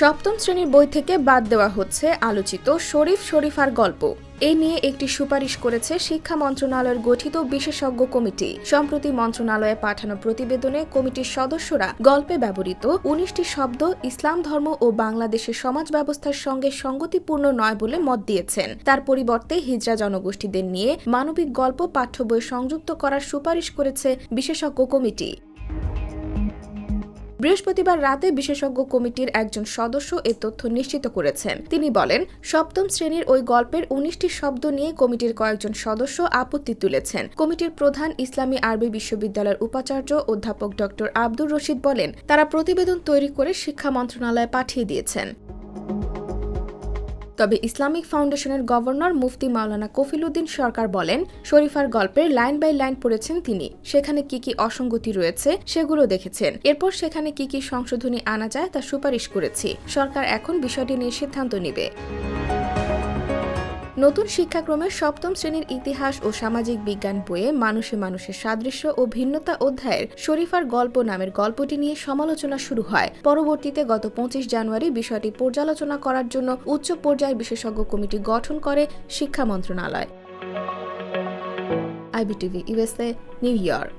সপ্তম শ্রেণির বই থেকে বাদ দেওয়া হচ্ছে আলোচিত শরীফ শরীফার গল্প। এ নিয়ে একটি সুপারিশ করেছে শিক্ষা মন্ত্রণালয়ের গঠিত বিশেষজ্ঞ কমিটি। সম্প্রতি মন্ত্রণালয়ে পাঠানো প্রতিবেদনে কমিটির সদস্যরা গল্পে ব্যবহৃত উনিশটি শব্দ ইসলাম ধর্ম ও বাংলাদেশের সমাজ ব্যবস্থার সঙ্গে সঙ্গতিপূর্ণ নয় বলে মত দিয়েছেন। তার পরিবর্তে হিজড়া জনগোষ্ঠীদের নিয়ে মানবিক গল্প পাঠ্য বই সংযুক্ত করার সুপারিশ করেছে বিশেষজ্ঞ কমিটি। বৃহস্পতিবার রাতে বিশেষজ্ঞ কমিটির একজন সদস্য এ তথ্য নিশ্চিত করেছেন তিনি বলেন, সপ্তম শ্রেণির ওই গল্পের উনিশটি শব্দ নিয়ে কমিটির কয়েকজন সদস্য আপত্তি তুলেছেন। কমিটির প্রধান ইসলামী আরবি বিশ্ববিদ্যালয়ের উপাচার্য অধ্যাপক ড আব্দুর রশিদ বলেন, তারা প্রতিবেদন তৈরি করে শিক্ষা মন্ত্রণালয়ে পাঠিয়ে দিয়েছেন। তবে ইসলামিক ফাউন্ডেশনের গভর্নর মুফতি মাওলানা কফিলুদ্দিন সরকার বলেন, শরীফার গল্পের লাইন বাই লাইন পড়েছেন তিনি। সেখানে কি কি অসঙ্গতি রয়েছে সেগুলো দেখেছেন। এরপর সেখানে কি কি সংশোধনী আনা যায় তা সুপারিশ করেছি। সরকার এখন বিষয়টি নিয়ে সিদ্ধান্ত নেবে। নতুন শিক্ষাক্রমে সপ্তম শ্রেণির ইতিহাস ও সামাজিক বিজ্ঞান বইয়ে মানুষে মানুষের সাদৃশ্য ও ভিন্নতা অধ্যায়ের শরীফার গল্প নামের গল্পটি নিয়ে সমালোচনা শুরু হয়। পরবর্তীতে গত পঁচিশ জানুয়ারি বিষয়টি পর্যালোচনা করার জন্য উচ্চ পর্যায়ের বিশেষজ্ঞ কমিটি গঠন করে শিক্ষা মন্ত্রণালয়। IBTV USA New York.